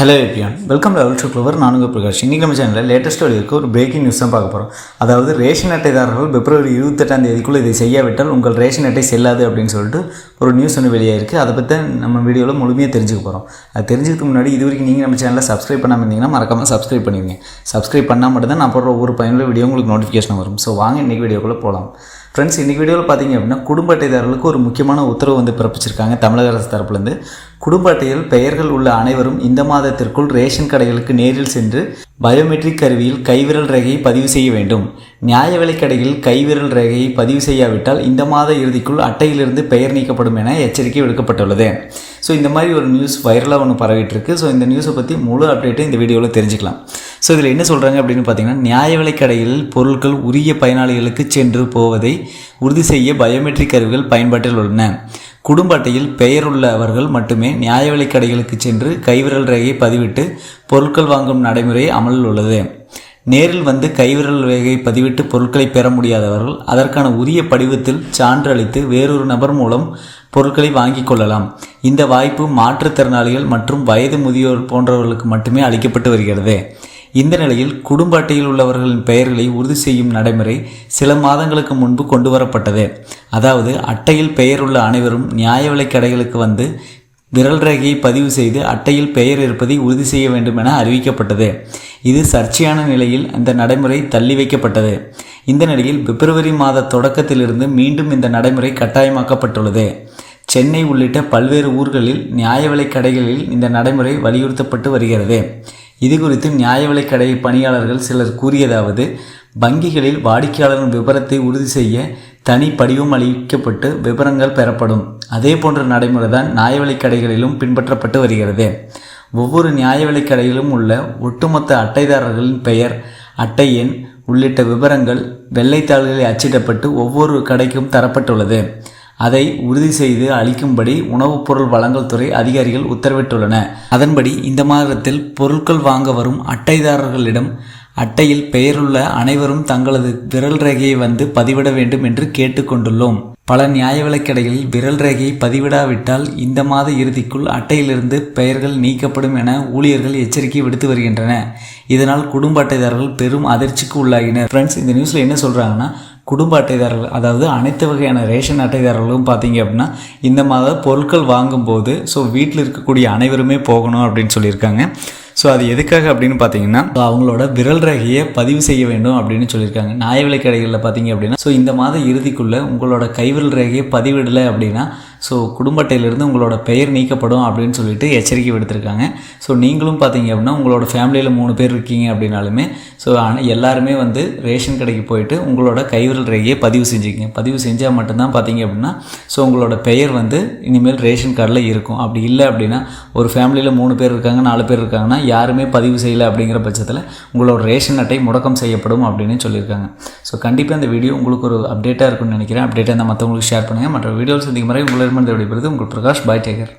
Hello எப்பியான் welcome லெவல் டு க்ளோவர் நானுங்க பிரகாஷ். இன்றைக்கி நம்ம சேனலில் லேட்டஸ்ட் இருக்க ஒரு பிரேக்கிங் நியூஸ் தான் பார்க்க போகிறோம் அதாவது ரேஷன் அட்டைதாரர்கள் பிப்ரவரி இருபத்தெட்டாம் தேதிக்குள்ளே இதை செய்யாவிட்டால் உங்கள் ரேஷன் அட்டை செல்லாது அப்படின்னு சொல்லிட்டு ஒரு நியூஸ் ஒன்று வெளியாயிருக்கு. அதை பற்றி நம்ம வீடியோவில் முழுமையாக தெரிஞ்சுக்க போகிறோம் அது தெரிஞ்சதுக்கு முன்னாடி இது வரைக்கும் நீங்கள் நம்ம சேனலில் சப்ஸ்கிரைப் பண்ணாமல் இருந்தீங்கன்னா மறக்காமல் சப்ஸ்கிரைப் பண்ணிடுங்க. சப்ஸ்கிரைப் பண்ணால் மட்டும் தான் நான் போடுற ஒவ்வொரு பயனுள்ள வீடியோ உங்களுக்கு நோட்டிஃபிகேஷன் வரும். ஸோ வாங்க இன்றைக்கி வீடியோக்குள்ளே போகலாம் ஃப்ரெண்ட்ஸ் இன்றைக்கி வீடியோவில் பார்த்தீங்க அப்படின்னா குடும்ப அட்டைதாரர்களுக்கு ஒரு முக்கியமான உத்தரவு வந்து பிறப்பிச்சிருக்காங்க தமிழக அரசு தரப்புலேருந்து குடும்ப அட்டையில் பெயர்கள் உள்ள அனைவரும் இந்த மாதத்திற்குள் ரேஷன் கடைகளுக்கு நேரில் சென்று பயோமெட்ரிக் கருவியில் கைவிரல் ரேகையை பதிவு செய்ய வேண்டும். நியாய விலைக் கடையில் கைவிரல் ரேகையை பதிவு செய்யாவிட்டால் இந்த மாத இறுதிக்குள் அட்டையிலிருந்து பெயர் நீக்கப்படும் என எச்சரிக்கை விடுக்கப்பட்டுள்ளது. ஸோ இந்த மாதிரி ஒரு நியூஸ் வைரலாக ஒன்று பரவிட்டு இருக்கு ஸோ இந்த நியூஸை பற்றி முழு அப்டேட்டை இந்த வீடியோவில் தெரிஞ்சுக்கலாம். ஸோ இதில் என்ன சொல்கிறாங்க அப்படின்னு பார்த்தீங்கன்னா நியாய விலைக் கடையில் பொருட்கள் உரிய பயனாளிகளுக்கு சென்று போவதை உறுதி செய்ய பயோமெட்ரிக் கருவிகள் பயன்பாட்டில் உள்ளன. குடும்ப அட்டையில் பெயருள்ள அவர்கள் மட்டுமே நியாய விலைக் கடைகளுக்கு சென்று கைவிரல் ரேகையை பதிவிட்டு பொருட்கள் வாங்கும் நடைமுறை அமலில் உள்ளது. நேரில் வந்து கைவிரல் ரேகை பதிவிட்டு பொருட்களை பெற முடியாதவர்கள் அதற்கான உரிய படிவத்தில் சான்று அளித்து வேறொரு நபர் மூலம் பொருட்களை வாங்கிக் கொள்ளலாம். இந்த வாய்ப்பு மாற்றுத்திறனாளிகள் மற்றும் வயது முதியோர் போன்றவர்களுக்கு மட்டுமே அளிக்கப்பட்டு வருகிறது. இந்த நிலையில் குடும்ப அட்டையில் உள்ளவர்களின் பெயர்களை உறுதி செய்யும் நடைமுறை சில மாதங்களுக்கு முன்பு கொண்டு வரப்பட்டது அதாவது அட்டையில் பெயர் உள்ள அனைவரும் நியாய விலைக் கடைகளுக்கு வந்து விரல் ரேகையை பதிவு செய்து அட்டையில் பெயர் இருப்பதை உறுதி செய்ய வேண்டும் என அறிவிக்கப்பட்டது. இது சர்ச்சையான நிலையில் அந்த நடைமுறை தள்ளி வைக்கப்பட்டது. இந்த நிலையில் பிப்ரவரி மாத தொடக்கத்திலிருந்து மீண்டும் இந்த நடைமுறை கட்டாயமாக்கப்பட்டுள்ளது. சென்னை உள்ளிட்ட பல்வேறு ஊர்களில் நியாய விலைக் கடைகளில் இந்த நடைமுறை வலியுறுத்தப்பட்டு வருகிறது. இது குறித்து நியாய விலைக் கடை பணியாளர்கள் சிலர் கூறியதாவது வங்கிகளில் வாடிக்கையாளரின் விபரத்தை உறுதி செய்ய தனி படிவம் அளிக்கப்பட்டு விவரங்கள் பெறப்படும். அதே போன்ற நடைமுறை தான் நியாய விலைக் கடைகளிலும் பின்பற்றப்பட்டு வருகிறது. ஒவ்வொரு நியாய விலைக் உள்ள ஒட்டுமொத்த அட்டைதாரர்களின் பெயர் அட்டை எண் உள்ளிட்ட விவரங்கள் வெள்ளைத்தாள்களில் அச்சிடப்பட்டு ஒவ்வொரு கடைக்கும் தரப்பட்டுள்ளது. அதை உறுதி செய்து அளிக்கும்படி உணவுப் பொருள் வழங்கல் துறை அதிகாரிகள் உத்தரவிட்டுள்ளன. அதன்படி இந்த மாதத்தில் பொருட்கள் வாங்க வரும் அட்டைதாரர்களிடம் அட்டையில் பெயருள்ள அனைவரும் தங்களது விரல் ரேகையை வந்து பதிவிட வேண்டும் என்று கேட்டுக்கொண்டுள்ளோம். பல நியாய விலைக்கடைகளில் விரல் ரேகையை பதிவிடாவிட்டால் இந்த மாத இறுதிக்குள் அட்டையிலிருந்து பெயர்கள் நீக்கப்படும் என ஊழியர்கள் எச்சரிக்கை விடுத்து வருகின்றன இதனால் குடும்ப அட்டைதாரர்கள் பெரும் அதிர்ச்சிக்கு உள்ளாகினர். ஃப்ரெண்ட்ஸ் இந்த நியூஸில் என்ன சொல்கிறாங்கன்னா குடும்ப அட்டைதாரர்கள் அதாவது அனைத்து வகையான ரேஷன் அட்டைதாரர்களும் பார்த்தீங்க அப்படின்னா இந்த மாத பொருட்கள் வாங்கும்போது ஸோ வீட்டில் இருக்கக்கூடிய அனைவருமே போகணும் அப்படின்னு சொல்லியிருக்காங்க. ஸோ அது எதுக்காக அப்படின்னு பார்த்தீங்கன்னா அவங்களோட விரல் ரேகையை பதிவு செய்ய வேண்டும் அப்படின்னு சொல்லியிருக்காங்க. நியாய விலை கடைகளில் பார்த்தீங்க அப்படின்னா ஸோ இந்த மாத இறுதிக்குள்ளே உங்களோட கைவிரல் ரகையை பதிவிடலை அப்படின்னா ஸோ குடும்ப அட்டையிலிருந்து உங்களோட பெயர் நீக்கப்படும் அப்படின்னு சொல்லிட்டு எச்சரிக்கை விடுத்திருக்காங்க. ஸோ நீங்களும் பார்த்தீங்க அப்படின்னா உங்களோட ஃபேமிலியில் மூணு பேர் இருக்கீங்க அப்படின்னாலுமே ஸோ எல்லாருமே வந்து ரேஷன் கடைக்கு போயிட்டு உங்களோட கைவிரல் ரேகையை பதிவு செஞ்சுக்கிங்க. பதிவு செஞ்சால் மட்டும்தான் பார்த்தீங்க அப்படின்னா ஸோ உங்களோட பெயர் வந்து இனிமேல் ரேஷன் கார்டில் இருக்கும். அப்படி இல்லை அப்படின்னா ஒரு ஃபேமிலியில் மூணு பேர் இருக்காங்க நாலு பேர் இருக்காங்கன்னா யாருமே பதிவு செய்யலை அப்படிங்கிற பட்சத்தில் உங்களோட ரேஷன் அட்டை முடக்கம் செய்யப்படும் அப்படின்னு சொல்லியிருக்காங்க. ஸோ கண்டிப்பாக இந்த வீடியோ உங்களுக்கு ஒரு அப்டேட்டாக இருக்கும்னு நினைக்கிறேன். அப்டேட்டாக இருந்தால் மற்றவங்களுக்கு ஷேர் பண்ணுங்கள் மற்ற வீடியோஸ் சந்திக்கும் முறை உங்களிடமிருந்து விடைபெறுது உங்கள் பிரகாஷ் பாய் டேக்கர்